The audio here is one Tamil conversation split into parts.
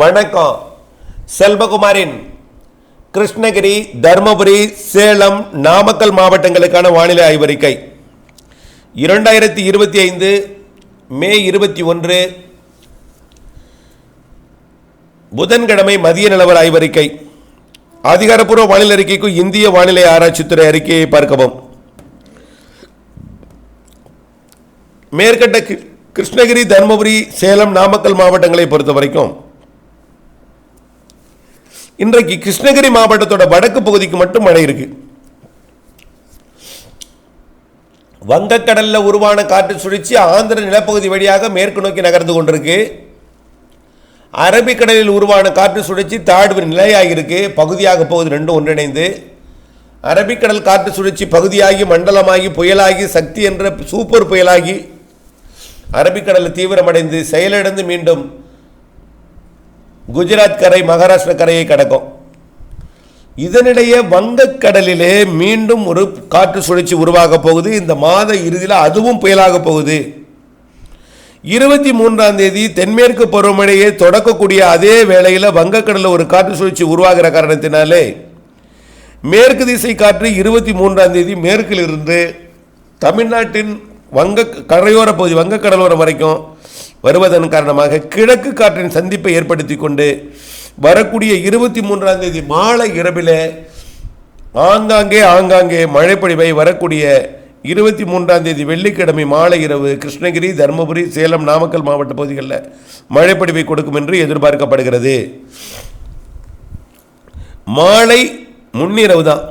வணக்கம். செல்வகுமாரின் கிருஷ்ணகிரி தருமபுரி சேலம் நாமக்கல் மாவட்டங்களுக்கான வானிலை ஆய்வறிக்கை. இரண்டாயிரத்தி இருபத்தி ஐந்து மே இருபத்தி ஒன்று புதன்கிழமை மதிய நிலவர ஆய்வறிக்கை. அதிகாரப்பூர்வ வானிலை அறிக்கைக்கு இந்திய வானிலை ஆராய்ச்சித்துறை அறிக்கையை பார்க்கவும். மேற்கண்ட கிருஷ்ணகிரி தருமபுரி சேலம் நாமக்கல் மாவட்டங்களை பொறுத்த வரைக்கும் இன்றைக்கு கிருஷ்ணகிரி மாவட்டத்தோட வடக்கு பகுதிக்கு மட்டும் மழை இருக்கு. வங்கக்கடலில் உருவான காற்று சுழற்சி ஆந்திர நிலப்பகுதி வழியாக மேற்கு நோக்கி நகர்ந்து கொண்டிருக்கு. அரபிக்கடலில் உருவான காற்று சுழற்சி தாழ்வு நிலையாகியிருக்கு பகுதியாக போகுது ரெண்டும் ஒன்றிணைந்து. அரபிக்கடல் காற்று சுழற்சி பகுதியாகி மண்டலமாகி புயலாகி சக்தி என்ற சூப்பர் புயலாகி அரபிக்கடலில் தீவிரமடைந்து செயலிழந்து மீண்டும் குஜராத் கரை மகாராஷ்டிர கரையை கடக்கும். இதனிடையே வங்கக்கடலிலே மீண்டும் ஒரு காற்று சுழற்சி உருவாக போகுது. இந்த மாத இறுதியில் அதுவும் புயலாக போகுது. இருபத்தி மூன்றாம் தேதி தென்மேற்கு பருவமழையை தொடக்கக்கூடிய அதே வேளையில் வங்கக்கடலில் ஒரு காற்று சுழற்சி உருவாகிற காரணத்தினாலே மேற்கு திசை காற்று இருபத்தி மூன்றாம் தேதி மேற்கில் இருந்து தமிழ்நாட்டின் வங்க கரையோர பகுதி வங்கக்கடலோரம் வரைக்கும் வருவதன் காரணமாக கிழக்கு காற்றின் சந்திப்பை ஏற்படுத்தி கொண்டு வரக்கூடிய இருபத்தி மூன்றாம் தேதி மாலை இரவிலே ஆங்காங்கே ஆங்காங்கே மழைப்பொழிவை வரக்கூடிய இருபத்தி மூன்றாம் தேதி வெள்ளிக்கிழமை மாலை இரவு கிருஷ்ணகிரி தருமபுரி சேலம் நாமக்கல் மாவட்ட பகுதிகளில் மழைப்பொழிவை கொடுக்கும் என்று எதிர்பார்க்கப்படுகிறது. மாலை முன்னிரவு தான்.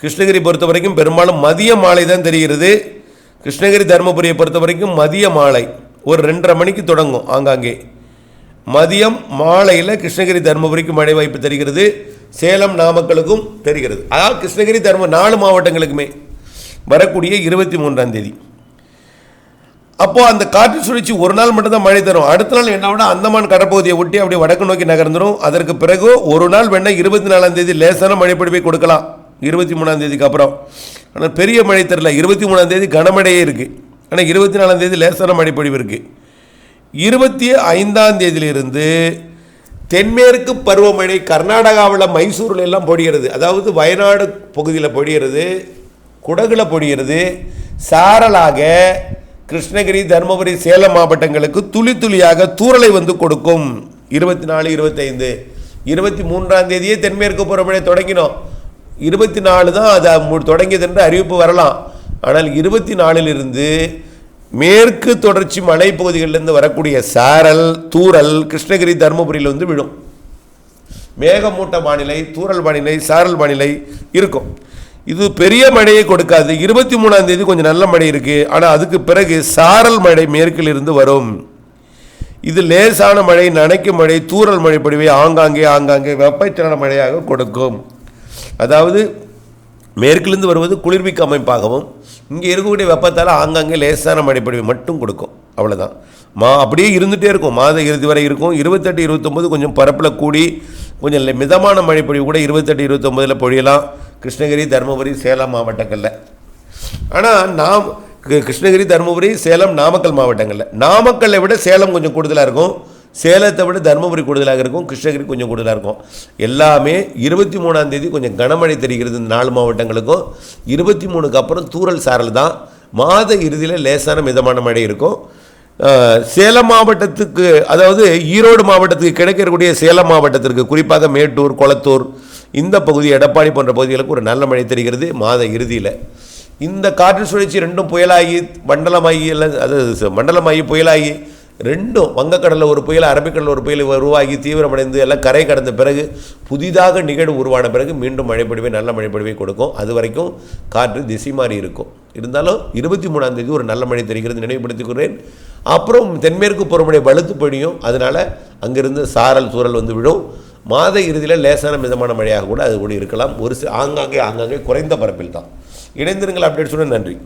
கிருஷ்ணகிரி பொறுத்த வரைக்கும் பெரும்பாலும் மதிய மாலை தான் தெரிகிறது. கிருஷ்ணகிரி தருமபுரியை பொறுத்த வரைக்கும் மதிய மாலை. ஒரு ரெண்டரை மணிக்கு தொடங்கும் ஆங்காங்கே. மதியம் மாலையில் கிருஷ்ணகிரி தருமபுரிக்கு மழை வாய்ப்பு தெரிகிறது. சேலம் நாமக்கலுக்கும் தெரிகிறது. அதாவது கிருஷ்ணகிரி தரும நாலு மாவட்டங்களுக்குமே வரக்கூடிய இருபத்தி மூன்றாம் தேதி. அப்போது அந்த காற்று சுழற்சி ஒரு நாள் மட்டும்தான் மழை தரும். அடுத்த நாள் என்ன விட அந்தமான் கடற்பகுதியை ஒட்டி அப்படியே வடக்கு நோக்கி நகர்ந்துடும் அதற்கு பிறகு ஒரு நாள் வேணா இருபத்தி நாலாம் தேதி லேசான மழை கொடுக்கலாம். இருபத்தி மூணாம் தேதிக்கு அப்புறம். ஆனால் பெரிய மழை தெரில இருபத்தி மூணாம் தேதி கனமழையே இருக்குது ஆனால் இருபத்தி நாலாம் தேதி லேசான மழைப்பொழிவு இருக்குது இருபத்தி ஐந்தாம் தேதியிலிருந்து தென்மேற்கு பருவமழை கர்நாடகாவில் மைசூரில் எல்லாம் பொடிகிறது அதாவது வயநாடு பகுதியில் பொடிகிறது குடகுல பொடிகிறது சாரலாக கிருஷ்ணகிரி தருமபுரி சேலம் மாவட்டங்களுக்கு துளி துளியாக தூறலை வந்து கொடுக்கும். இருபத்தி நாலு இருபத்தைந்து. இருபத்தி மூன்றாம் தேதியே தென்மேற்கு பருவமழை தொடங்கினோம். இருபத்தி நாலு தான் அது மு- தொடங்கியது என்று அறிவிப்பு வரலாம். ஆனால் இருபத்தி நாலிலிருந்து மேற்கு தொடர்ச்சி மலைப்பகுதிகளிலிருந்து வரக்கூடிய சாரல் தூரல் கிருஷ்ணகிரி தருமபுரியில் வந்து விழும். மேகமூட்ட வானிலை தூரல் வானிலை சாரல் வானிலை இருக்கும். இது பெரிய மழையை கொடுக்காது. இருபத்தி மூணாம் தேதி கொஞ்சம் நல்ல மழை இருக்குது ஆனால் அதுக்கு பிறகு சாரல் மழை மேற்கிலிருந்து வரும். இது லேசான மழை நனைக்கும் மழை தூரல் மழை ஆங்காங்கே ஆங்காங்கே வெப்பச்சலன மழையாக கொடுக்கும். அதாவது மேற்கிலிருந்து வருவது குளிர்மிக்க அமைப்பாகவும் இங்கே இருக்கக்கூடிய வெப்பத்தால் ஆங்காங்கே லேசான மழைப்பொழிவை மட்டும் கொடுக்கும். அவ்வளோதான் மா அப்படியே இருந்துகிட்டே இருக்கும். மாத இறுதி வரை இருக்கும். இருபத்தெட்டு இருபத்தொம்போது கொஞ்சம் பரப்பில் கூடி கொஞ்சம் மிதமான மழைப்பொழிவு கூட இருபத்தெட்டு இருபத்தொம்போதில் பொழியலாம். கிருஷ்ணகிரி தருமபுரி சேலம் மாவட்டங்களில். ஆனால் நாம் கிருஷ்ணகிரி தருமபுரி சேலம் நாமக்கல் மாவட்டங்களில். நாமக்கல்லை விட சேலம் கொஞ்சம் கூடுதலாக இருக்கும். சேலத்தை விட தருமபுரி கூடுதலாக இருக்கும் கிருஷ்ணகிரி கொஞ்சம் கூடுதலாக இருக்கும். எல்லாமே இருபத்தி மூணாம் தேதி கொஞ்சம் கனமழை தெரிகிறது இந்த நாலு மாவட்டங்களுக்கும். இருபத்தி மூணுக்கு அப்புறம் தூறல் சாரல் தான். மாத இறுதியில் லேசான மிதமான மழை இருக்கும். சேலம் மாவட்டத்துக்கு அதாவது ஈரோடு மாவட்டத்துக்கு கிடைக்கக்கூடிய சேலம் மாவட்டத்திற்கு குறிப்பாக மேட்டூர் கொளத்தூர் இந்த பகுதி எடப்பாடி போன்ற பகுதிகளுக்கு ஒரு நல்ல மழை தெரிகிறது மாத இறுதியில். இந்த காற்று சுழற்சி ரெண்டும் புயலாகி மண்டலமாகி எல்லாம் அது மண்டலமாகி புயலாகி ரெண்டும் வங்கக்கடலில் ஒரு புயல் அரபிக்கடலில் ஒரு புயல் உருவாகி தீவிரமடைந்து எல்லாம் கரை கடந்த பிறகு புதிதாக நிகழ்வு உருவான பிறகு மீண்டும் மழைப்பொழிவை நல்ல மழைப்பொழிவை கொடுக்கும். அது வரைக்கும் காற்று திசை மாறி இருக்கும். இருந்தாலும் இருபத்தி மூணாம் தேதி ஒரு நல்ல மழை தெரிகிறது நினைவுபடுத்திக்கிறேன் அப்புறம் தென்மேற்கு பருவமழை வலுத்து பொழியும். அதனால் அங்கிருந்து சாரல் சூரல் வந்து விழும். மாத இறுதியில் லேசான மிதமான மழையாக கூட அது கூட இருக்கலாம். ஒரு ஆங்காங்கே ஆங்காங்கே குறைந்த பரப்பில் தான். இணைந்திருங்கள் அப்டேட் சொன்ன நன்றி.